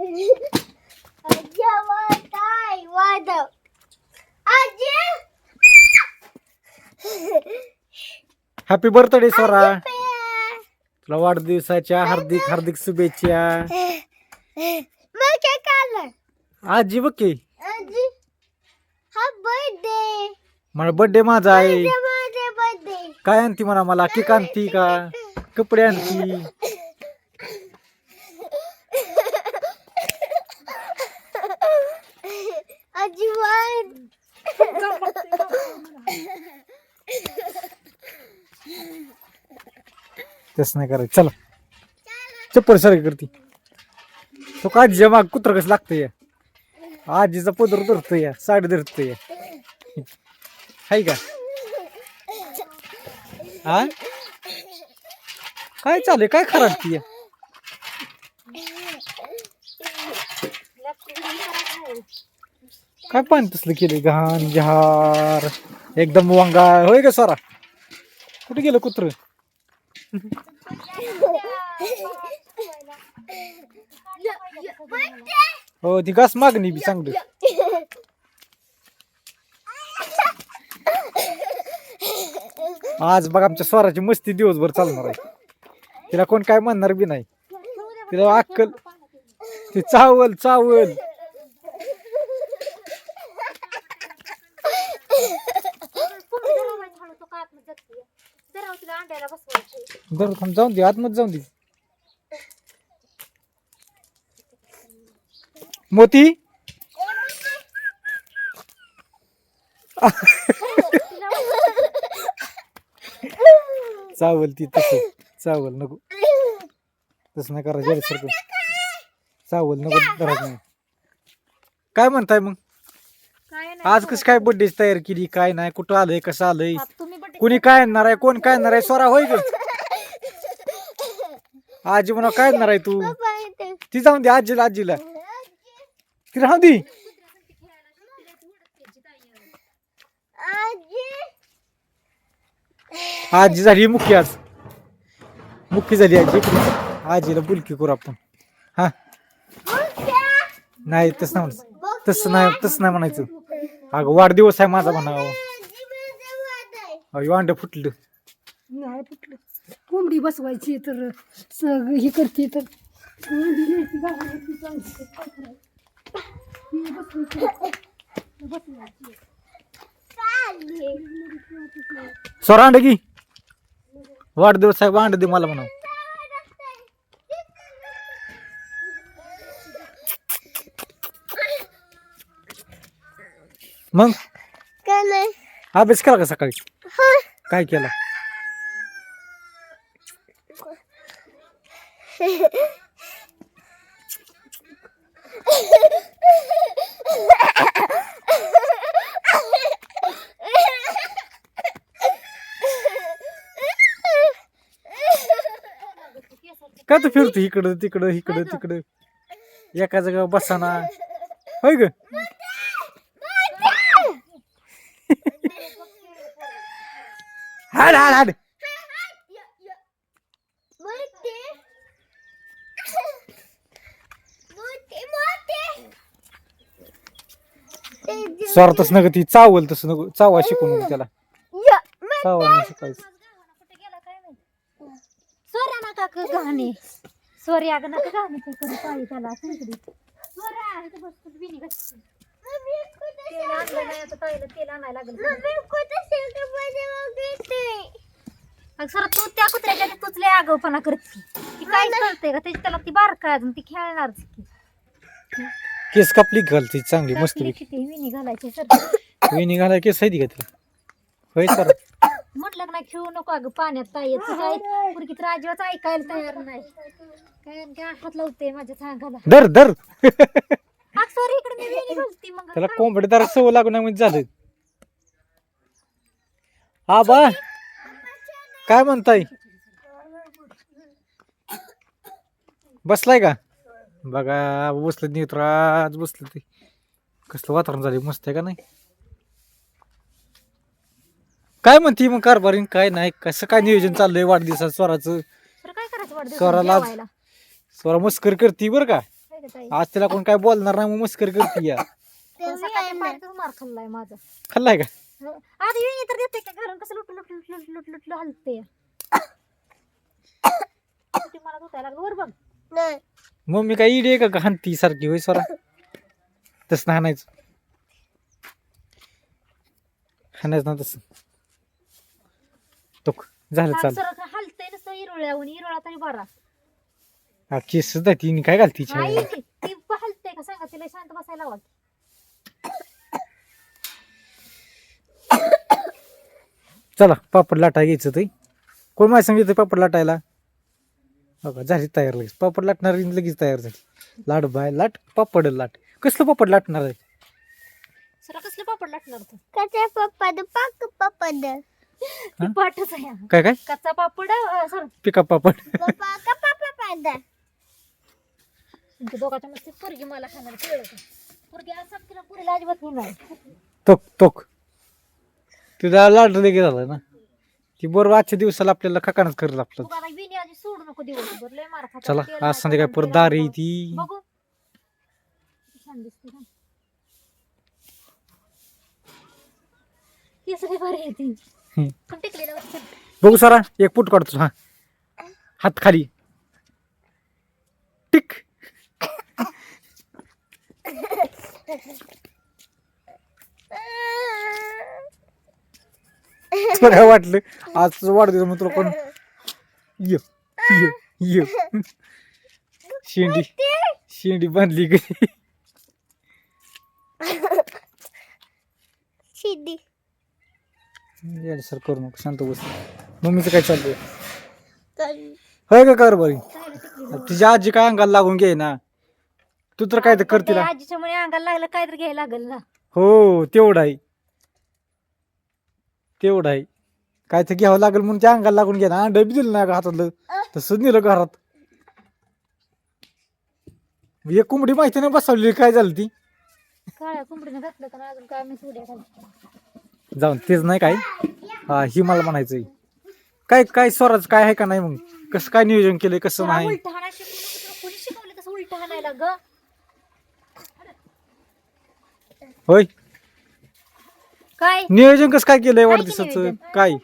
आजी happy birthday Swara तुला वाढदिवसाच्या हार्दिक हार्दिक शुभेच्छा. मग काय काढलं आजी बघ की. आजी हा बर्थडे मला बर्थडे माझा आहे. माझे बर्थडे काय आणती म्हणा मला? केक आणती का? कपडे आणती. अजिबात तस नाही करायचं. चला. चप्पल सारखी करती. तो का आजीच्या माग कुत्र कसं लागतं या आजीचा पदर धरतो या साडी धरतो या हाय का? हा काय चालू काय खराब ती या काय पाणी तसलं केलं घाण जहार एकदम वांगा. होय का सारा? कुठे गेलं कुत्र? हो ती घास मागणी बी चांगली. आज बघ आमच्या स्वराची मस्ती दिवसभर चालणार आहे. तिला कोण काय म्हणणार बी नाही. तिला अक्कल. ती चावल चावल. बरं थांब जाऊन दे आतमध्ये जाऊन दे. मोती? चावल ती तसं चावल नको. तसं नाही करायचं सारखं चावल नको करायचं नाही. काय म्हणताय मग? आज कसं काय बर्थडे तयार केली काय नाही कुठं आलंय कसं आलंय? कुणी काय आणणार आहे कोण काय आणणार आहे? स्वरा होय ग. आजी म्हणा काय आणणार आहे तू? ती जाऊन दे आजीला आजीला. ती राहू दे. आजी. आजी झाली मुख्य आज. मुख्य झाली आजी आजीला बुलकी करू आपण. हा. नाही तसं नाही म्हणायचं. तसं नाही तसं नाही म्हणायचं. अगं वाढदिवस आहे माझा म्हणावं अयो अंड फुटलं. नाही फुटलं. कोंबडी बसवायची तर सग ही करते तर. कोंबडी न्यायची गावाला जायची. काय करायचं? बसवायची. बसवायची. चालली. स्वरा अंड की वाढदिवस आहे अंड दे मला म्हणावं मग? काय नाही अभ्यास केला का सकाळी? हा काय केला? काय तू फिरतो? इकडं तिकडं इकडं तिकडं. एका जागा बसाना. होय ग? हाड हाड स्वर तसं नका ती चावल तसं नको. चावा शिकू नको त्याला. चावा नाही शिकायचं नका क गहाणे गहाणे त्याला. तू तेल आणलं नाही आता ताईला तेल आणायला लागलं. अगं सर तू त्या कुत्र्याच्या आधी तूच लय आगाऊपणा करते. ती काय करते का त्याची त्याला ती बारका आहे अजून ती खेळणार केस कापली घालती? चांगली मस्त किती विनी घालायचे सर? वेणी घालाय केस आहे का तिला? होय सर. म्हटलं का नाही खेळू नको अगं पाण्यात ताई तू काय पुरकी तर अजिबात ऐकायला तयार नाही. काय काय हात लावते माझ्या सांगाला धर धर. सॉरी इकडे मी वेणी घालते मग त्याला कोंबडीदार सवय लागून म्हणजे झालं. हा बा. काय म्हणताय? बसलाय का? बघा बसलं नेत्राज बसलं ते कसलं वातावरण झालं मस्त आहे का नाही? काय म्हणते मग कारभारीन काय नाही? कसं काय नियोजन चाललंय वाढदिवसात स्वराचं? तर काय करायचं वाढदिवस स्वराला आज- जेवायला? स्वरा मस्कर करते बरं का? काय ताई. आज तिला कोण काय बोलणार नाही मग मस्कर करते या. पण मार खाल्लाय माझा. खाल्लाय का? हो. आधी विणी तर देते का घरून? कसं लुट लुट लुट लुट लुट लुट हलते ते मला दुखायला लागलं. वर बघ. नाही. मम्मी काय इडी आहे का हानती सारखी होय स्वरा तसं हाणायचं. हाणायचं ना तसं. तो झालं चाल. सर हलतंय नुसतं इरोळ्याहून इरोळा तरी बरा. हा केस तिने काय घालती छाया इथे. ती हलतंय का? सांगा तिला शांत बसायला हवा चला पापड लाटा घ्यायचं ते. कोण माझ्या सांगितलं पापड लाटायला? हो का झाली तयार लगेच. पापड लाटणार लगेच तयार झाली. लाट बाय लाट पापड लाट. कसलं पापड लाटणार आहे? सर कसले पापड लाटणार तू? कसे पप्पा पाक पप्पा हा? पाठच आहे. काय काय? कच्चा पापड सर पिका पापड. पप्पा का पप्पा तुमच्या दोघांच्या मस्ती पोरगी मला खाणार पोरगी असं तिला पुरीला अजिबात होणार तोक तोक. तुझा लाट लगेच झालं ना? ती बरोबर आजच्या दिवसाला आपल्याला काकानच करेल आपलं. तू आता विणी आधी सोडू नको दिवसभर लय मार खात. चला आज संध्याकाळी परत दारी ती. बघू. किती छान दिसते ना. केस लय भारी आहे ती. हम्म. पण टिकलेलं वाटतं. बघू सरा एक फूट काढतो हा. हात खाली. टिक. तुला वाटलं? आज वाढदिवस मग तुला कोण ये ये ये. शेंडी. शेंडी बांधली शिदी सर करू नको शांत बस. मम्मीचं काय चाललंय? होय का कारभारी? तिच्या आजी काय अंगाला लागून घे ना. तू तर काय तर करते त्या ना आजीच्या म्हणे अंगाला लागलं काय तर घ्यायला लागल ना. हो तेवढं आहे. तेवढं आहे. काय तर घ्यावं लागेल म्हणून त्या अंगाला लागून घे ना अंड बी दिलं ना का हातातलं. तसंच नेलं घरात. एक कोंबडी माहिती नाही बसवली काय झालं ती? काळ्या कोंबडीने घातलं तर अजून काय मी घालते जाऊन तेच नाही काय? हा ही मला म्हणायचंय. काय काय स्वराज काय आहे का नाही मग? कसं काय नियोजन केलंय कसं नाही? उलट हाणा शिकू नको तुला कोणी शिकवलं तसं उलट हाणायला ग? होय. काय? नियोजन कसं काय केलंय वाढदिवसाचं नियोजन? काय?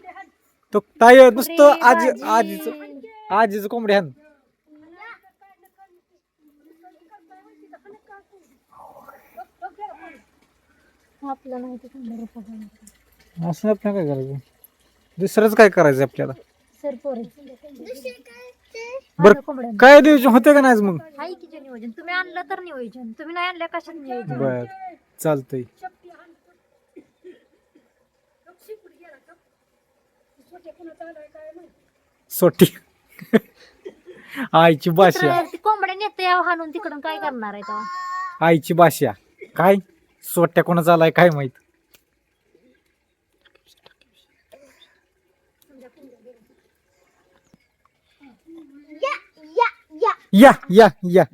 तो ताई नुसतं आजी. आजीच आजीचं कोंबड्या हाण. आपलं नाही ते शंभर रुपये घालायचे. असं आपल्याला काय करायचं? दुसरंच काय करायचं आपल्याला? सर पोरे. बरं कोंबड्या काय नियोजन होते का नाही मग? हाय की जे नियोजन? तुम्ही आणलं तर नियोजन. तुम्ही नाही आणलं कशात नियोजन? बर. चालतंय. सोटी. आईची भाषा. कोंबड्या नेते यावं हाणून तिकडून काय करणार आहे तेव्हा आईची भाषा. काय? सोट्या कोणाचा आलाय काय माहीत? या या या. या या या.